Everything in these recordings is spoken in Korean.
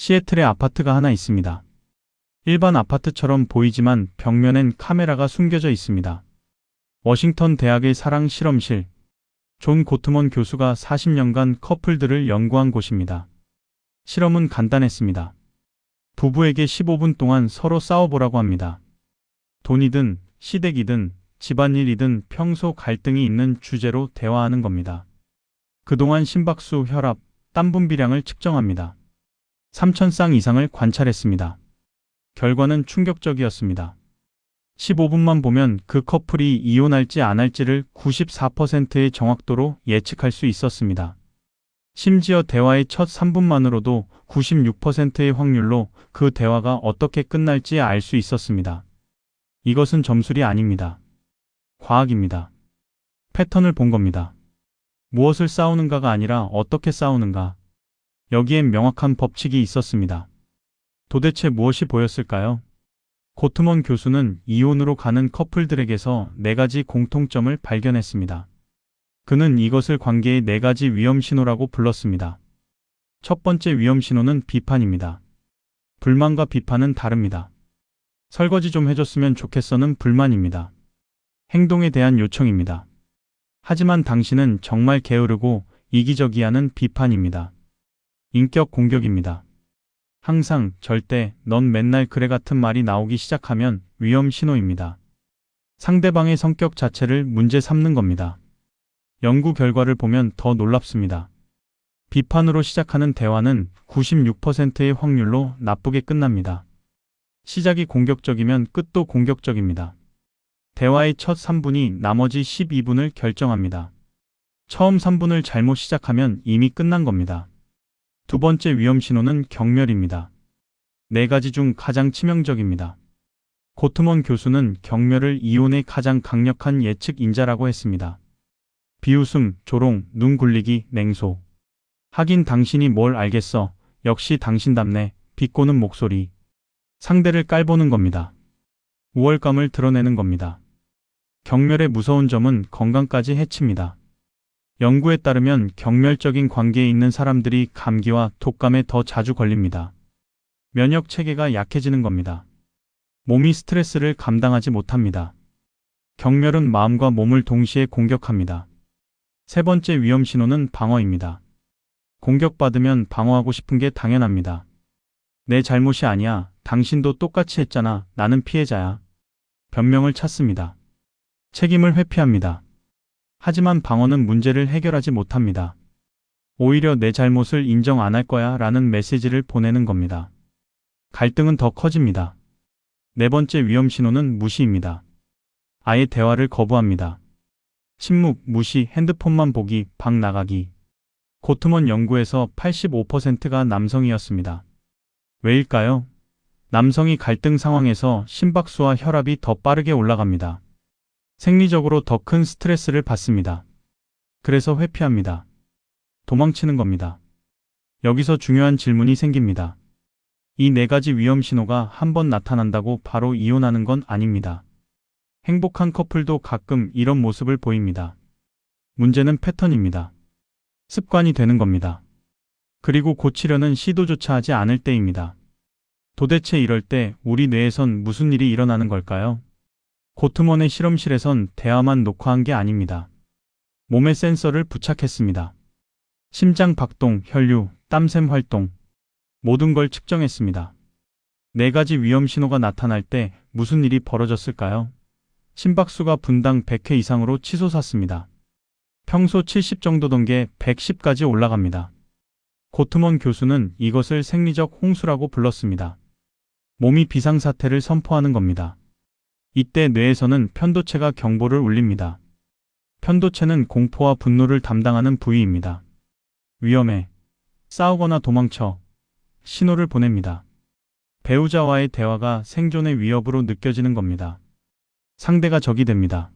시애틀에 아파트가 하나 있습니다. 일반 아파트처럼 보이지만 벽면엔 카메라가 숨겨져 있습니다. 워싱턴 대학의 사랑 실험실. 존 고트먼 교수가 40년간 커플들을 연구한 곳입니다. 실험은 간단했습니다. 부부에게 15분 동안 서로 싸워보라고 합니다. 돈이든 시댁이든 집안일이든 평소 갈등이 있는 주제로 대화하는 겁니다. 그동안 심박수, 혈압, 땀 분비량을 측정합니다. 3,000쌍 이상을 관찰했습니다. 결과는 충격적이었습니다. 15분만 보면 그 커플이 이혼할지 안 할지를 94%의 정확도로 예측할 수 있었습니다. 심지어 대화의 첫 3분만으로도 96%의 확률로 그 대화가 어떻게 끝날지 알 수 있었습니다. 이것은 점술이 아닙니다. 과학입니다. 패턴을 본 겁니다. 무엇을 싸우는가가 아니라 어떻게 싸우는가. 여기엔 명확한 법칙이 있었습니다. 도대체 무엇이 보였을까요? 고트먼 교수는 이혼으로 가는 커플들에게서 네 가지 공통점을 발견했습니다. 그는 이것을 관계의 네 가지 위험 신호라고 불렀습니다. 첫 번째 위험 신호는 비판입니다. 불만과 비판은 다릅니다. 설거지 좀 해줬으면 좋겠어는 불만입니다. 행동에 대한 요청입니다. 하지만 당신은 정말 게으르고 이기적이야는 비판입니다. 인격 공격입니다. 항상 절대 넌 맨날 그래 같은 말이 나오기 시작하면 위험 신호입니다. 상대방의 성격 자체를 문제 삼는 겁니다. 연구 결과를 보면 더 놀랍습니다. 비판으로 시작하는 대화는 96%의 확률로 나쁘게 끝납니다. 시작이 공격적이면 끝도 공격적입니다. 대화의 첫 3분이 나머지 12분을 결정합니다. 처음 3분을 잘못 시작하면 이미 끝난 겁니다. 두 번째 위험 신호는 경멸입니다. 네 가지 중 가장 치명적입니다. 고트먼 교수는 경멸을 이혼의 가장 강력한 예측 인자라고 했습니다. 비웃음, 조롱, 눈 굴리기, 냉소. 하긴 당신이 뭘 알겠어. 역시 당신답네. 비꼬는 목소리. 상대를 깔보는 겁니다. 우월감을 드러내는 겁니다. 경멸의 무서운 점은 건강까지 해칩니다. 연구에 따르면 경멸적인 관계에 있는 사람들이 감기와 독감에 더 자주 걸립니다. 면역 체계가 약해지는 겁니다. 몸이 스트레스를 감당하지 못합니다. 경멸은 마음과 몸을 동시에 공격합니다. 세 번째 위험 신호는 방어입니다. 공격받으면 방어하고 싶은 게 당연합니다. 내 잘못이 아니야. 당신도 똑같이 했잖아. 나는 피해자야. 변명을 찾습니다. 책임을 회피합니다. 하지만 방어는 문제를 해결하지 못합니다. 오히려 내 잘못을 인정 안 할 거야 라는 메시지를 보내는 겁니다. 갈등은 더 커집니다. 네 번째 위험 신호는 무시입니다. 아예 대화를 거부합니다. 침묵, 무시, 핸드폰만 보기, 방 나가기. 고트먼 연구에서 85%가 남성이었습니다. 왜일까요? 남성이 갈등 상황에서 심박수와 혈압이 더 빠르게 올라갑니다. 생리적으로 더 큰 스트레스를 받습니다. 그래서 회피합니다. 도망치는 겁니다. 여기서 중요한 질문이 생깁니다. 이 네 가지 위험 신호가 한 번 나타난다고 바로 이혼하는 건 아닙니다. 행복한 커플도 가끔 이런 모습을 보입니다. 문제는 패턴입니다. 습관이 되는 겁니다. 그리고 고치려는 시도조차 하지 않을 때입니다. 도대체 이럴 때 우리 뇌에선 무슨 일이 일어나는 걸까요? 고트먼의 실험실에선 대화만 녹화한 게 아닙니다. 몸에 센서를 부착했습니다. 심장 박동, 혈류, 땀샘 활동, 모든 걸 측정했습니다. 네 가지 위험 신호가 나타날 때 무슨 일이 벌어졌을까요? 심박수가 분당 100회 이상으로 치솟았습니다. 평소 70 정도던 게 110까지 올라갑니다. 고트먼 교수는 이것을 생리적 홍수라고 불렀습니다. 몸이 비상사태를 선포하는 겁니다. 이때 뇌에서는 편도체가 경보를 울립니다. 편도체는 공포와 분노를 담당하는 부위입니다. 위험해. 싸우거나 도망쳐. 신호를 보냅니다. 배우자와의 대화가 생존의 위협으로 느껴지는 겁니다. 상대가 적이 됩니다.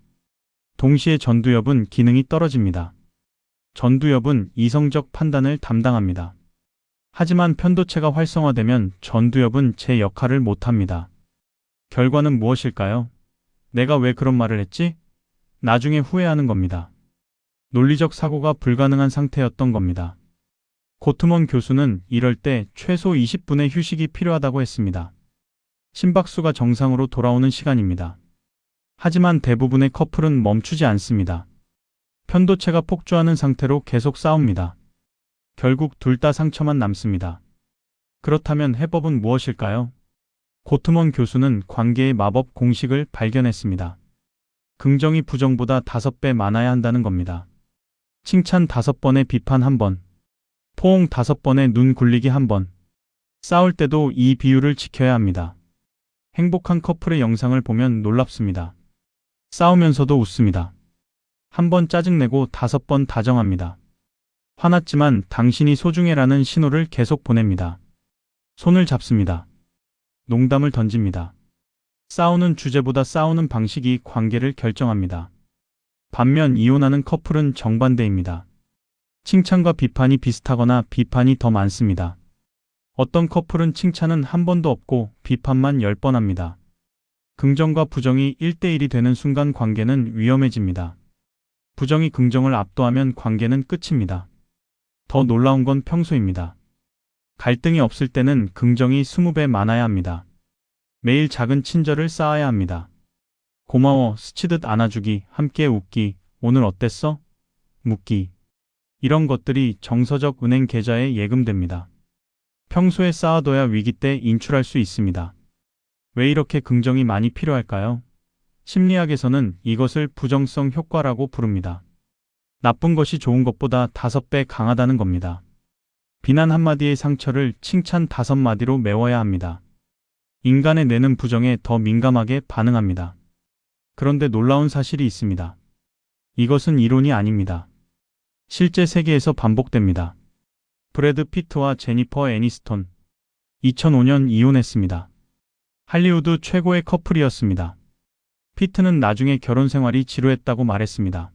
동시에 전두엽은 기능이 떨어집니다. 전두엽은 이성적 판단을 담당합니다. 하지만 편도체가 활성화되면 전두엽은 제 역할을 못합니다. 결과는 무엇일까요? 내가 왜 그런 말을 했지? 나중에 후회하는 겁니다. 논리적 사고가 불가능한 상태였던 겁니다. 고트먼 교수는 이럴 때 최소 20분의 휴식이 필요하다고 했습니다. 심박수가 정상으로 돌아오는 시간입니다. 하지만 대부분의 커플은 멈추지 않습니다. 편도체가 폭주하는 상태로 계속 싸웁니다. 결국 둘 다 상처만 남습니다. 그렇다면 해법은 무엇일까요? 고트먼 교수는 관계의 마법 공식을 발견했습니다. 긍정이 부정보다 다섯 배 많아야 한다는 겁니다. 칭찬 다섯 번에 비판 한 번, 포옹 다섯 번에 눈 굴리기 한 번. 싸울 때도 이 비율을 지켜야 합니다. 행복한 커플의 영상을 보면 놀랍습니다. 싸우면서도 웃습니다. 한 번 짜증내고 다섯 번 다정합니다. 화났지만 당신이 소중해라는 신호를 계속 보냅니다. 손을 잡습니다. 농담을 던집니다. 싸우는 주제보다 싸우는 방식이 관계를 결정합니다. 반면 이혼하는 커플은 정반대입니다. 칭찬과 비판이 비슷하거나 비판이 더 많습니다. 어떤 커플은 칭찬은 한 번도 없고 비판만 10번 합니다. 긍정과 부정이 1대1이 되는 순간 관계는 위험해집니다. 부정이 긍정을 압도하면 관계는 끝입니다. 더 놀라운 건 평소입니다. 갈등이 없을 때는 긍정이 20배 많아야 합니다. 매일 작은 친절을 쌓아야 합니다. 고마워, 스치듯 안아주기, 함께 웃기, 오늘 어땠어? 묻기. 이런 것들이 정서적 은행 계좌에 예금됩니다. 평소에 쌓아둬야 위기 때 인출할 수 있습니다. 왜 이렇게 긍정이 많이 필요할까요? 심리학에서는 이것을 부정성 효과라고 부릅니다. 나쁜 것이 좋은 것보다 다섯 배 강하다는 겁니다. 비난 한마디의 상처를 칭찬 다섯 마디로 메워야 합니다. 인간의 뇌는 부정에 더 민감하게 반응합니다. 그런데 놀라운 사실이 있습니다. 이것은 이론이 아닙니다. 실제 세계에서 반복됩니다. 브래드 피트와 제니퍼 애니스톤 2005년 이혼했습니다. 할리우드 최고의 커플이었습니다. 피트는 나중에 결혼 생활이 지루했다고 말했습니다.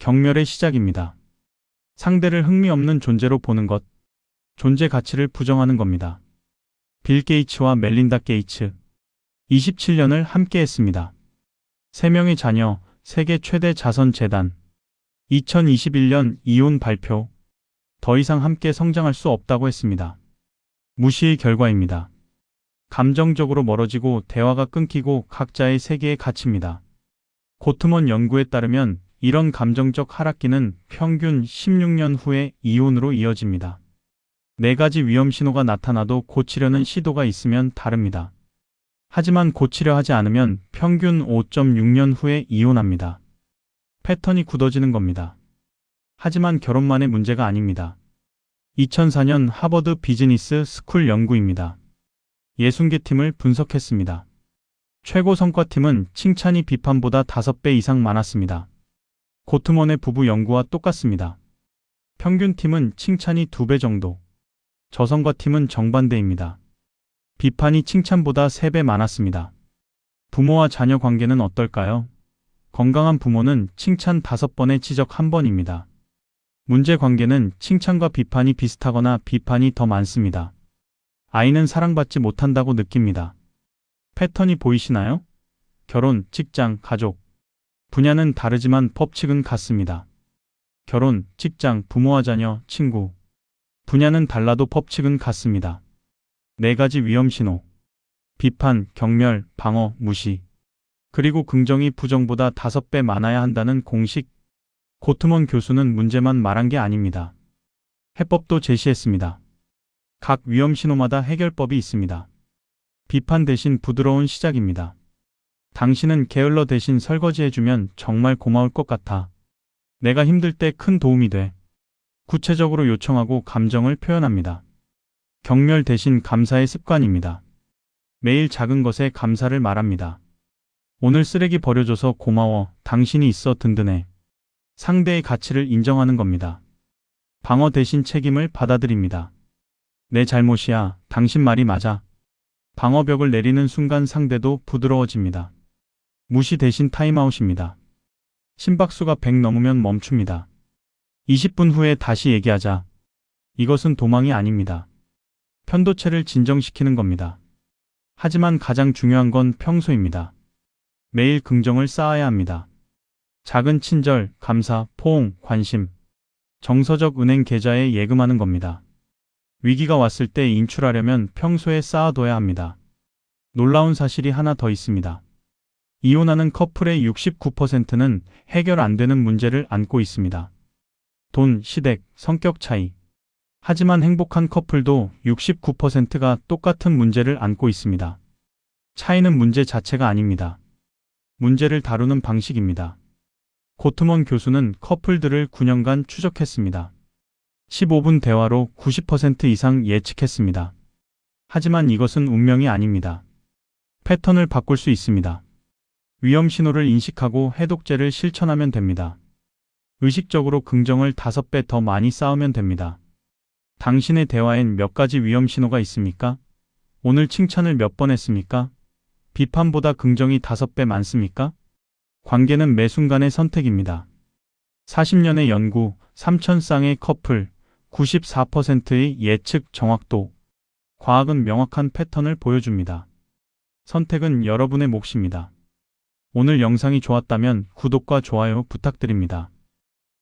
경멸의 시작입니다. 상대를 흥미없는 존재로 보는 것, 존재 가치를 부정하는 겁니다. 빌 게이츠와 멜린다 게이츠 27년을 함께 했습니다. 3명의 자녀, 세계 최대 자선 재단 2021년 이혼 발표 더 이상 함께 성장할 수 없다고 했습니다. 무시의 결과입니다. 감정적으로 멀어지고 대화가 끊기고 각자의 세계에 갇힙니다. 고트먼 연구에 따르면 이런 감정적 하락기는 평균 16년 후에 이혼으로 이어집니다. 네 가지 위험 신호가 나타나도 고치려는 시도가 있으면 다릅니다. 하지만 고치려 하지 않으면 평균 5.6년 후에 이혼합니다. 패턴이 굳어지는 겁니다. 하지만 결혼만의 문제가 아닙니다. 2004년 하버드 비즈니스 스쿨 연구입니다. 60개 팀을 분석했습니다. 최고 성과팀은 칭찬이 비판보다 5배 이상 많았습니다. 고트먼의 부부 연구와 똑같습니다. 평균 팀은 칭찬이 2배 정도. 저성과 팀은 정반대입니다. 비판이 칭찬보다 3배 많았습니다. 부모와 자녀 관계는 어떨까요? 건강한 부모는 칭찬 5번에 지적 1번입니다. 문제 관계는 칭찬과 비판이 비슷하거나 비판이 더 많습니다. 아이는 사랑받지 못한다고 느낍니다. 패턴이 보이시나요? 결혼, 직장, 가족. 분야는 다르지만 법칙은 같습니다. 결혼, 직장, 부모와 자녀, 친구. 분야는 달라도 법칙은 같습니다. 네 가지 위험 신호. 비판, 경멸, 방어, 무시. 그리고 긍정이 부정보다 다섯 배 많아야 한다는 공식. 고트먼 교수는 문제만 말한 게 아닙니다. 해법도 제시했습니다. 각 위험 신호마다 해결법이 있습니다. 비판 대신 부드러운 시작입니다. 당신은 게을러 대신 설거지해주면 정말 고마울 것 같아. 내가 힘들 때 큰 도움이 돼. 구체적으로 요청하고 감정을 표현합니다. 경멸 대신 감사의 습관입니다. 매일 작은 것에 감사를 말합니다. 오늘 쓰레기 버려줘서 고마워. 당신이 있어 든든해. 상대의 가치를 인정하는 겁니다. 방어 대신 책임을 받아들입니다. 내 잘못이야. 당신 말이 맞아. 방어벽을 내리는 순간 상대도 부드러워집니다. 무시 대신 타임아웃입니다. 심박수가 100 넘으면 멈춥니다. 20분 후에 다시 얘기하자. 이것은 도망이 아닙니다. 편도체를 진정시키는 겁니다. 하지만 가장 중요한 건 평소입니다. 매일 긍정을 쌓아야 합니다. 작은 친절, 감사, 포옹, 관심. 정서적 은행 계좌에 예금하는 겁니다. 위기가 왔을 때 인출하려면 평소에 쌓아둬야 합니다. 놀라운 사실이 하나 더 있습니다. 이혼하는 커플의 69%는 해결 안 되는 문제를 안고 있습니다. 돈, 시댁, 성격 차이. 하지만 행복한 커플도 69%가 똑같은 문제를 안고 있습니다. 차이는 문제 자체가 아닙니다. 문제를 다루는 방식입니다. 고트먼 교수는 커플들을 9년간 추적했습니다. 15분 대화로 90% 이상 예측했습니다. 하지만 이것은 운명이 아닙니다. 패턴을 바꿀 수 있습니다. 위험 신호를 인식하고 해독제를 실천하면 됩니다. 의식적으로 긍정을 5배 더 많이 쌓으면 됩니다. 당신의 대화엔 몇 가지 위험 신호가 있습니까? 오늘 칭찬을 몇 번 했습니까? 비판보다 긍정이 5배 많습니까? 관계는 매 순간의 선택입니다. 40년의 연구, 3,000쌍의 커플, 94%의 예측 정확도. 과학은 명확한 패턴을 보여줍니다. 선택은 여러분의 몫입니다. 오늘 영상이 좋았다면 구독과 좋아요 부탁드립니다.